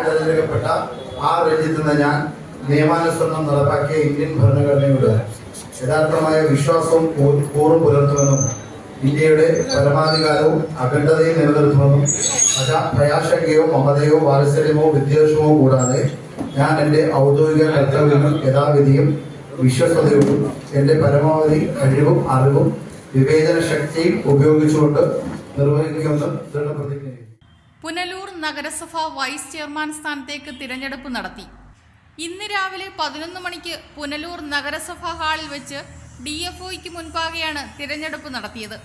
തെരഞ്ഞെടുക്കപ്പെട്ട ആ രഞ്ജിത്ത് എന്ന ഞാൻ നിയമാനുസരണം നടപ്പാക്കിയ ഇന്ത്യൻ ഭരണഘടനയുടെ യഥാർത്ഥമായ വിശ്വാസവും കൂറും പുലർത്തുമെന്നും ഇന്ത്യയുടെ പരമാധികാരവും അഖണ്ഡതയും നിലനിർത്തുമെന്നും ഭയാശങ്കയോ മമതയോ വാത്സല്യമോ വിദ്വേഷമോ കൂടാതെ ഞാൻ എന്റെ ഔദ്യോഗിക കർത്തവ്യങ്ങൾ യഥാവിധിയും വിശ്വസ്തയോടും എന്റെ പരമാവധി കഴിവും അറിവും വിവേചന ശക്തിയും ഉപയോഗിച്ചുകൊണ്ട് നിർവഹിക്കുമെന്ന് ദൃഢപ്രതിജ്ഞ പുനലൂർ നഗരസഭ വൈസ് ചെയർമാൻ സ്ഥാനത്തേക്ക് തിരഞ്ഞെടുപ്പ് നടത്തി. ഇന്ന് രാവിലെ പതിനൊന്ന് മണിക്ക് പുനലൂർ നഗരസഭ ഹാളിൽ വെച്ച് ഡി എഫ് ഒയ്ക്ക് മുൻപാകെയാണ് തിരഞ്ഞെടുപ്പ് നടത്തിയത്.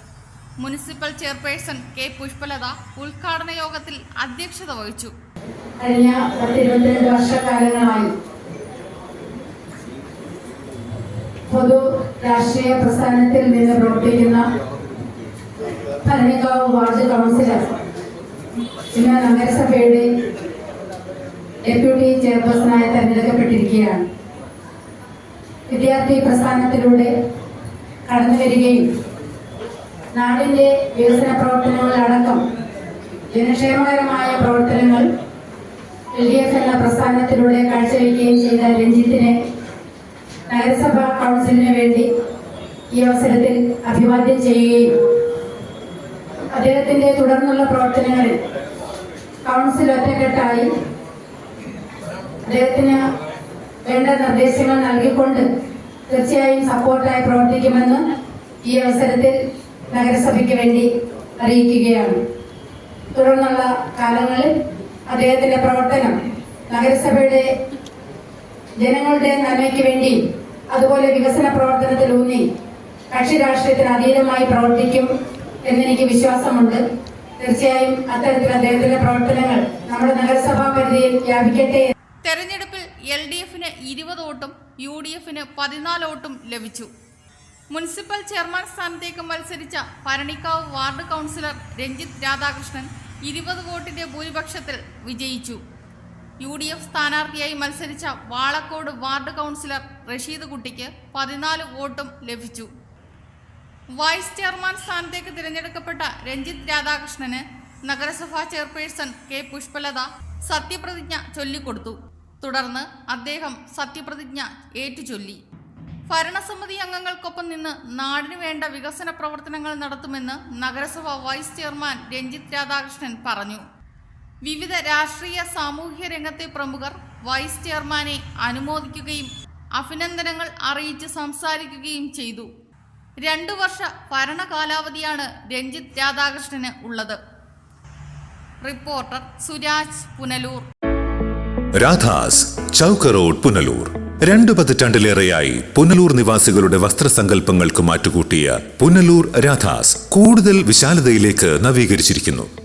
മുനിസിപ്പൽ ചെയർപേഴ്സൺ കെ പുഷ്പലത ഉദ്ഘാടന യോഗത്തിൽ അധ്യക്ഷത വഹിച്ചു. വർഷക്കാലങ്ങളായി പൊതു രാഷ്ട്രീയ പ്രസ്ഥാനത്തിൽ നിന്ന് പ്രവർത്തിക്കുന്ന ഭരണികാവ് വാർഡ് കൗൺസിലർ ഇന്ന് നഗരസഭയുടെ ഡെപ്യൂട്ടി ചെയർപേഴ്സണായി തെരഞ്ഞെടുക്കപ്പെട്ടിരിക്കുകയാണ്. വിദ്യാർത്ഥി പ്രസ്ഥാനത്തിലൂടെ കടന്നു വരികയും നാടിന്റെ വികസന പ്രവർത്തനങ്ങളിലടക്കം ജനക്ഷേമകരമായ പ്രവർത്തനങ്ങൾ എൽ ഡി എഫ് എന്ന പ്രസ്ഥാനത്തിലൂടെ കാഴ്ചവെക്കുകയും ചെയ്ത രഞ്ജിത്തിനെ നഗരസഭാ കൗൺസിലിന് വേണ്ടി ഈ അവസരത്തിൽ അഭിവാദ്യം ചെയ്യുകയും അദ്ദേഹത്തിന്റെ തുടർന്നുള്ള പ്രവർത്തനങ്ങളിൽ കൗൺസിൽ ഒറ്റക്കെട്ടായി അദ്ദേഹത്തിന് വേണ്ട നിർദ്ദേശങ്ങൾ നൽകിക്കൊണ്ട് തീർച്ചയായും സപ്പോർട്ടായി പ്രവർത്തിക്കുമെന്ന് ഈ അവസരത്തിൽ നഗരസഭയ്ക്ക് വേണ്ടി അറിയിക്കുകയാണ്. തുടർന്നുള്ള കാലങ്ങളിൽ അദ്ദേഹത്തിന്റെ പ്രവർത്തനം നഗരസഭയുടെ ജനങ്ങളുടെ നന്മയ്ക്ക് വേണ്ടി അതുപോലെ വികസന പ്രവർത്തനത്തിൽ ഊന്നി കക്ഷി രാഷ്ട്രീയത്തിന് അതീതമായി പ്രവർത്തിക്കും എന്നെനിക്ക് വിശ്വാസമുണ്ട്. തീർച്ചയായും അത്തരത്തിൽ അദ്ദേഹത്തിന്റെ പ്രവർത്തനങ്ങൾ നമ്മുടെ നഗരസഭാ പരിധിയിൽ വ്യാപിക്കട്ടെ തെരഞ്ഞെടുപ്പിൽ എൽ ഡി എഫിന് ഇരുപത് വോട്ടും യു ഡി എഫിന് പതിനാല് വോട്ടും ലഭിച്ചു. മുനിസിപ്പൽ ചെയർമാൻ സ്ഥാനത്തേക്ക് മത്സരിച്ച ഭരണിക്കാവ് വാർഡ് കൗൺസിലർ രഞ്ജിത്ത് രാധാകൃഷ്ണൻ ഇരുപത് വോട്ടിന്റെ ഭൂരിപക്ഷത്തിൽ വിജയിച്ചു. യു ഡി എഫ് സ്ഥാനാർത്ഥിയായി മത്സരിച്ച വാളക്കോട് വാർഡ് കൗൺസിലർ റഷീദ് കുട്ടിക്ക് പതിനാല് വോട്ടും ലഭിച്ചു. വൈസ് ചെയർമാൻ സ്ഥാനത്തേക്ക് തിരഞ്ഞെടുക്കപ്പെട്ട രഞ്ജിത്ത് രാധാകൃഷ്ണന് നഗരസഭാ ചെയർപേഴ്സൺ കെ പുഷ്പലത സത്യപ്രതിജ്ഞ ചൊല്ലിക്കൊടുത്തു. തുടർന്ന് അദ്ദേഹം സത്യപ്രതിജ്ഞ ഏറ്റുചൊല്ലി. ഭരണസമിതി അംഗങ്ങൾക്കൊപ്പം നിന്ന് നാടിനു വേണ്ട വികസന പ്രവർത്തനങ്ങൾ നടത്തുമെന്ന് നഗരസഭ വൈസ് ചെയർമാൻ രഞ്ജിത്ത് രാധാകൃഷ്ണൻ പറഞ്ഞു. വിവിധ രാഷ്ട്രീയ സാമൂഹ്യ രംഗത്തെ പ്രമുഖർ വൈസ് ചെയർമാനെ അനുമോദിക്കുകയും അഭിനന്ദനങ്ങൾ അറിയിച്ച് സംസാരിക്കുകയും ചെയ്തു. രണ്ടു വർഷ ഭരണകാലാവധിയാണ് രഞ്ജിത്ത് രാധാകൃഷ്ണന് ഉള്ളത്. റിപ്പോർട്ടർ സുരാജ് പുനലൂർ. രാധാസ് ചൗക്ക് റോഡ് പുനലൂർ. രണ്ടു പതിറ്റാണ്ടിലേറെയായി പുനലൂർ നിവാസികളുടെ വസ്ത്രസങ്കല്പങ്ങൾക്ക് മാറ്റുകൂട്ടിയ പുനലൂർ രാധാസ് കൂടുതൽ വിശാലതയിലേക്ക് നവീകരിച്ചിരിക്കുന്നു.